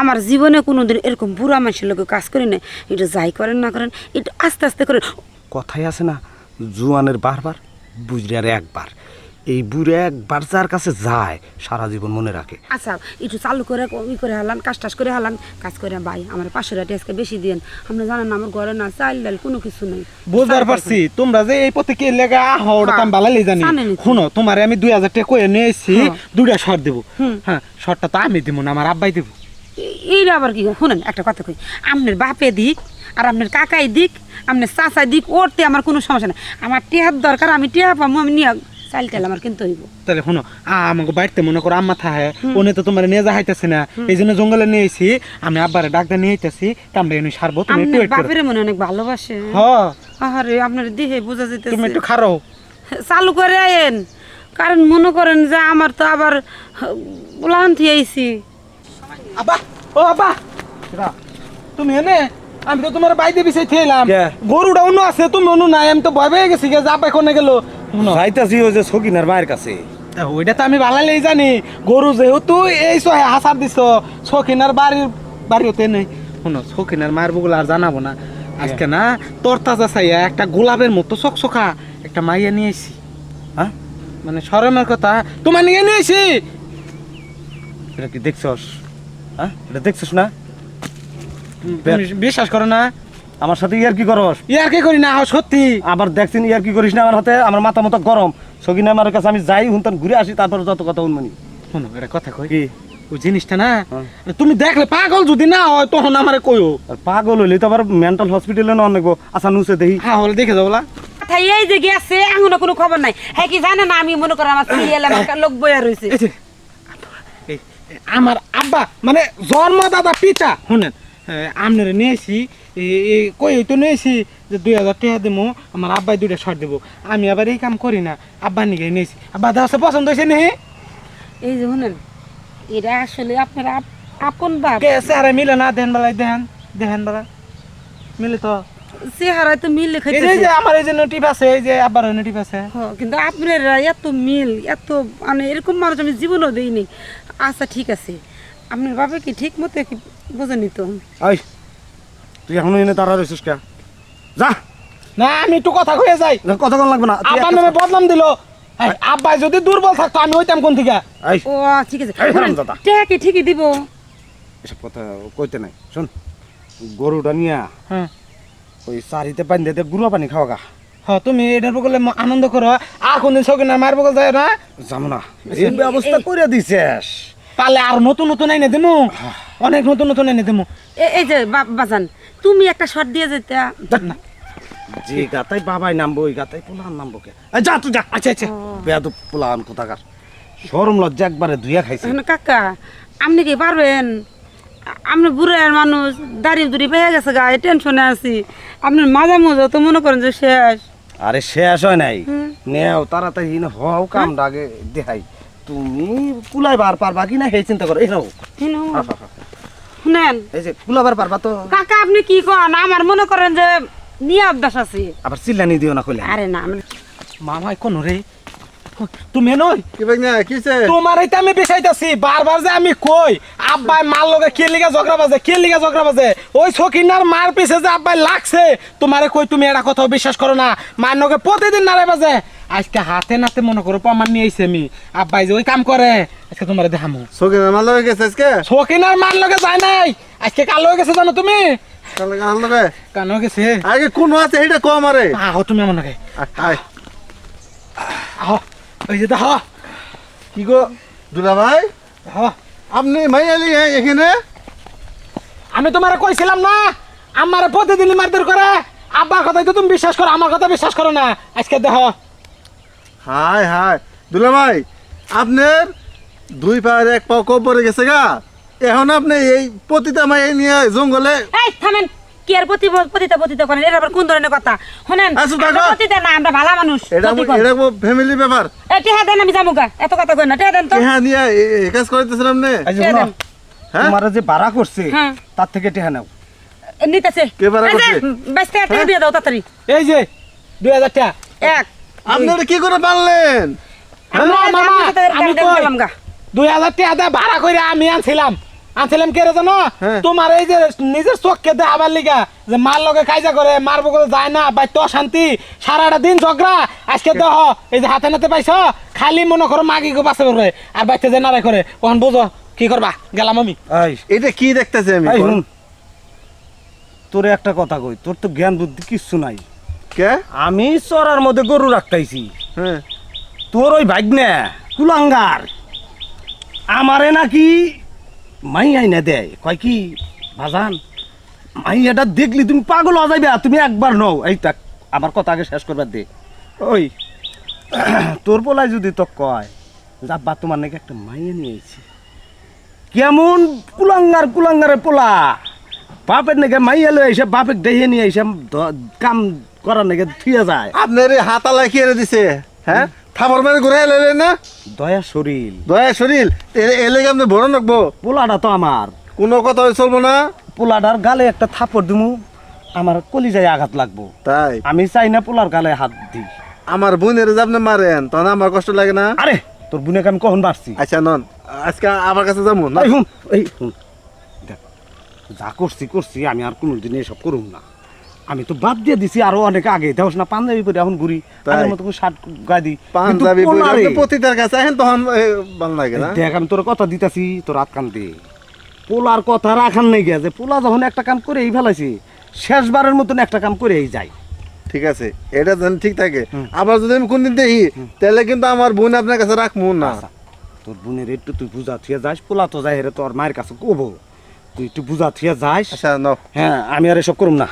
আমার জীবনে কোনোদিন এরকম বুড়া মানুষের লোক কাজ করি না একটু যাই করেন না করেন একটু আস্তে আস্তে করেন কথাই আছে না জুয়ানের বারবার বুঝরিয়ার একবার। এই বুড়ে একবার যার কাছে যায় সারা জীবন মনে রাখে। আচ্ছা একটু চালু করে ই করে হালান কাজ টাজ করে হালান কাজ করে ভাই আমার টাকা আজকে বেশি দিন। আপনি জানেন না, আমার ঘরে না চাল ডাল কোনো কিছু নেই। বুঝবার পারছি তোমরা যে এই পথে কে লেগা আহ ওটা তো আমি বালালি জানি শুনো তোমারে আমি দুই হাজার টাকা কয়ে নিয়ে এসেছি হ্যাঁ। দুইটা শর্ট দেবো। হুম। হ্যাঁ শর্টটা তো আমি দিব না আমার আব্বাই দেবো। এইটা আবার কি শুনেন একটা কথা কই। আপনার বাপে দিক আর আপনার কাকাই দিক আপনার চাচাই দিক ওরতে আমার কোনো সমস্যা নেই। আমার টেহার দরকার আমি টেহা পাবো আমি নিয়ে চাল টাল আমার কিনতে হইব। তাহলে শোনো আমাকে বাড়িতে মনে করো আম্মা থাহে ওনে তো তোমার নিয়ে যাইতেছে না। এই জন্য জঙ্গলে নিয়ে এসেছি আমি আব্বারে ডাক্তার নিয়ে আইতেছি কামড়ে এনে সারবো তুমি একটু করো। বাপের মনে অনেক ভালোবাসে। হ। আহারে আপনার দেহে বোঝা তুমি একটু খারো। চালু করে আয়েন। কারণ মনে করেন যে আমার তো আবার লান্তি আইছি। আব্বা! ও এরা, তুমি এনে আমি তো তোমার বাইরে বিছাই থেলাম? গরুটা অন্য আছে তুমি অন্য নাই আমি তো ভয় পেয়ে গেছি গে আব্বা কোনে গেল? শুনো। যাইতাছি ওই যে সকিনার মায়ের কাছে। ওইটা তো আমি ভালালেই জানি। গরু যেহেতু এই সহে হাসার দিছ সখিনার বাড়ির বাড়ি হতে নেই। শোনো সখিনার মায়ের বগুলো আর জানাব না। আজকে না তোর তাজা চাইয়া একটা গোলাপের মতো চকচকা একটা মাইয়া নিয়ে এসি হ্যাঁ? মানে শরমের কথা। তোমার নিয়ে নিয়ে এসি এটা কি দেখছস? হ্যাঁ? এটা দেখছস না? তুমি বিশ্বাস করো না? আমার সাথে ইয়ার কি করস? ইয়ার কি করি না সত্যি। আবার দেখছেন ইয়ার কি করিস না? আমার হাতে আমার মাথা মতো গরম। আমার কাছে আমি যাই হুনতান ঘুরে আসি তারপর যত কথা উনমানি শোনো এটা কথা কই? কি? ওই জিনিসটা না হ্যাঁ। তুমি দেখলে পাগল যদি না হয় তখন আমারে কইও। পাগল হইলে তো আবার মেন্টাল হসপিটালে না অনেক আচ্ছা নুসে দেখি। হ্যাঁ হলে দেখে যাবলা কথা এই যে গেছে এখনও কোনো খবর নাই। হ্যাঁ কি জানে না আমি মনে করেন আমার সিরিয়াল আমার লোক বইয়া রয়েছে আমার আব্বা মানে জন্মদাতা পিতা শুনেন আমনের নিয়েছি কই তো নিয়েছি যে দুই হাজার টাকা দেবো আমার আব্বাই দুইটা শর্ট দেবো। আমি আবার এই কাম করি না আব্বা নিকে নিয়েছি। আব্বা দাসে পছন্দ হয়েছে নি? এই যে শুনেন এটা আসলে আপনার আপ- আপন বাপ। চেহারা মিলে না দেন বেলায় দেন দেখেন বেলা। মিলে তো। চেহারায় তো মিল যে- এই যে আমার এই যে নোটিভ আছে এই যে আব্বার নোটিভ আছে। কিন্তু আপনার এত মিল এত মানে এরকম মানুষ আমি জীবনও দেইনি। আচ্ছা ঠিক আছে। আপনার বাবা কি ঠিক মতো কি বোঝেনি তো আই তুই এখনও এনে তারা রয়েছিস কে? যা। না আমি একটু কথা কয়ে যাই। না, কথা কম লাগবে না। আব্বার নামে বদনাম দিল। আব্বাই যদি দুর্বল থাকতো আমি হইতাম কোন থেকে? ও ঠিক আছে। টাকা ঠিকই দিব। এসব কথা কইতে নাই। শোন গরুটা নিয়া হ্যাঁ। ওই চারিতে পানি দিতে গুঁড়ো পানি খাওয়া গা। হ তুমি এটার বগলে ম- আনন্দ করো। আর কোনদিন শৌখিন মার বগল যায় না? যাব না এই ব্যবস্থা করে দিছিস। পারলে আর নতুন নতুন এনে দিমু। অনেক নতুন নতুন এনে দিমু। এ- এই যে বাজান তুমি একটা শট দিয়ে যেতে। যে গাতাই বাবাই নামবো ওই গাতাই পোলান নামবো কে? যা তুই যা। আচ্ছা আচ্ছা। বেয়াদু পোলান কোথাকার। সরম লজ্জা একবারে ধুইয়া খাইছে। কাকা আপনি কি পারবেন? আপনি বুড়ার মানুষ দাড়ি দুড়ি পেয়ে গেছে গায়ে টেনশনে আছি। আপনার মাজা মজা তো মনে করেন যে শেষ। আরে শেষ হয় নাই। নেও তাড়াতাড়ি হও কাম ডাগে দেখাই। তুমি কুলাইবার পারবা কি না হে চিন্তা করো এই নাও। শুনেন। এই যে কুলাবার পারবা তো। কাকা আপনি কি কন? আমার মনে করেন যে নিয়ে অভ্যাস আছে। আবার চিল্লানি দিও না কইলে। আরে না মামা মামাই কোন রে? তুমি নই? কি তোমার এইটা আমি বেসাইতাছি বারবার যে আমি কই আব্বাই মার লগে কে লিগা ঝগড়া বাজে কে লিগা ঝগড়া বাজে? ওই সখিনার মার পিছে যে আব্বাই লাগছে তোমারে কই তুমি এটা কথা বিশ্বাস করো না। মার লগে প্রতিদিন নারে বাজে। আজকে হাতে নাতে মনে করো প্রমাণ নিয়ে আইছি আমি। আব্বাই যে ওই কাম করে আজকে তোমারে দেখামু। সকে আমার লগে গেছে আজকে? সখিনার মার লগে যায় নাই। আজকে কাল লগে গেছে জানো তুমি? কাল লগে আমার কান গেছে? আগে কোন আছে এটা কম আরে আহো তুমি আমার লগে। আয়। ওই যে দেখো কি গো দুলা ভাই দেখো আপনি মাই আলি এখানে। আমি তোমার কইছিলাম না আমার প্রতিদিন মারধর করে। আব্বার কথাই তো তুমি বিশ্বাস করো আমার কথা বিশ্বাস করো না। আজকে দেখো। হাই হাই দুলা ভাই আপনার দুই পায়ের এক পাও কবরে গেছে গা। এখন আপনি এই পতিতা মাই নিয়ে জঙ্গলে এই থামেন। কি আর পতিতা পতিতা করেন? এটা আবার কোন ধরনের কথা? শুনেন দেখো। পতিতা না আমরা ভালো মানুষ। এটা এটা ফ্যামিলি ব্যাপার এই টেহা দেন আমি যাব গা। এত কথা কই না। টেহা দেন তো। হ্যাঁ নিয়ে এ- এ কাজ করতেছেন আপনি? এই হ্যাঁ? তোমার যে ভাড়া করছে হ্যাঁ। তার থেকে টেহা নাও। নিতেছে। কে ভাড়া করছে? বাইশ টাকা টাকা দিয়ে দাও তাড়াতাড়ি। এই যে দুই হাজার টাকা এক আপনারা কি করে পারলেন? আমি কই? টাকা ভাড়া করে আমি আনছিলাম। আনছিলাম কে রে জানো? হ্যাঁ। তোমার এই যে নিজের চোখকে দেখাবার লিগা যে মার লগে কাইজা করে মারবো করে যায় না বাই তো শান্তি সারাটা দিন ঝগড়া আজকে দেহ এই যে হাতে নাতে পাইছ খালি মনে করো মাগি গো বাঁচে করে আর বাইতে যে নারাই করে ওখান বুঝো কি করবা? গেলাম আমি। এটা কি দেখতেছি আমি? তোরে একটা কথা কই তোর তো জ্ঞান বুদ্ধি কিচ্ছু নাই। কে? আমি চরার মধ্যে গরু রাখতাইছি। হ্যাঁ। তোর ওই ভাগ্নে কুলাঙ্গার। আমারে নাকি মাই আইনা দেয়। কয় কি, বাজান এটা দেখলি তুমি পাগল হয়ে যাবে তুমি একবার নও। এই তাক আমার কথা আগে শেষ করবার দে। ওই, তোর পোলায় যদি তো কয় যাব্বা তোমার নাকি একটা মাইয়া নিয়ে আইছি কেমন কুলাঙ্গার কুলাঙ্গারে পোলা। বাপের নাকি মাইয়া লয়ে এসে বাপের দেহে নিয়ে এসে কাম করার নাকি থুয়ে যায়। আপনার হাতালা কি দিছে? হ্যাঁ? থাপর মানে ঘুরে এলে না? দয়া শরীর। দয়া শরীর? এলে আপনি বড় রাখব? পোলাটা তো আমার। কোনো কথা চলবো না? পোলাটার গালে একটা থাপড় দিমু আমার কলিজায় আঘাত লাগবো। তাই? আমি চাই না পোলার গালে হাত দিই আমার বোনের যে আপনি মারেন তখন আমার কষ্ট লাগে না? আরে তোর বুনেকে আমি কখন পারছি আচ্ছা নন আজকে আমার কাছে যাব না এই যা করছি করছি আমি আর কোনোদিন এসব করুম না। আমি তো বাদ দিয়ে দিছি আরও অনেক আগে। দেখোস না পাঞ্জাবি পরে এখন ঘুরি? আগের মতো শার্ট গায়ে দিই। পাঞ্জাবি পোলারে, পতিতার কাছে আহেন তখন ভালো লাগে না। দেখ আমি তোর কথা দিতেছি তোর হাত কান দে। পোলার কথা রাখান নেই যে পোলা যখন একটা কাম করে এই ফেলাইছি শেষবারের মতন একটা কাম করে এই যায়। ঠিক আছে এটা যেন ঠিক থাকে। আবার যদি আমি কোনদিন দেখি তাহলে কিন্তু আমার বোন আপনার কাছে রাখব না। আচ্ছা, তোর বোনের একটু তুই বুঝা থুয়ে যাস পোলা তো যাই হেরে তোর মায়ের কাছে কবো। তুই একটু বুঝা থুয়ে যাস। আচ্ছা হ্যাঁ আমি আর এসব করুম না।